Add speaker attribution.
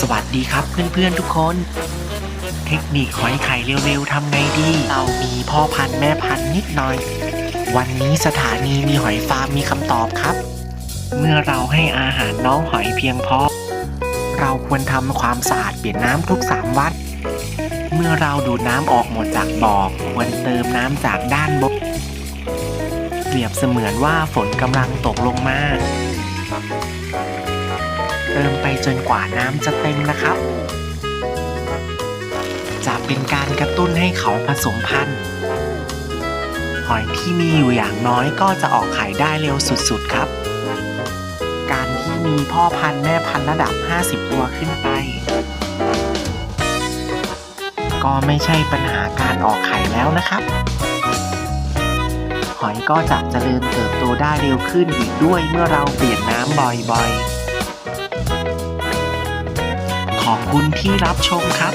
Speaker 1: สวัสดีครับเพื่อนๆทุกคน เทคนิคหอยไข่เร็วๆทำไงดี เรามีพ่อพันธุ์แม่พันธุ์นิดหน่อย วันนี้สถานีมีหอยฟาร์มมีคำตอบครับ เมื่อเราให้อาหารน้องหอยเพียงพอ เราควรทำความสะอาดเปลี่ยนน้ำทุก3วัน เมื่อเราดูดน้ำออกหมดจากบ่อควรเติมน้ำจากด้านบนเปรียบเสมือนว่าฝนกำลังตกลงมา เติมไปจนกว่าน้ำจะเต็มนะครับ จะเป็นการกระตุ้นให้เขาผสมพันธุ์หอยที่มีอยู่อย่างน้อยก็จะออกไข่ได้เร็วสุดๆครับ การที่มีพ่อพันธุ์แม่พันธุ์ระดับ 50 ตัวขึ้นไป ก็ไม่ใช่ปัญหาการออกไข่แล้วนะครับ หอยก็จะเจริญเติบโตได้เร็วขึ้นอีกด้วยเมื่อเราเปลี่ยนน้ำบ่อยๆ ขอบคุณที่รับชมครับ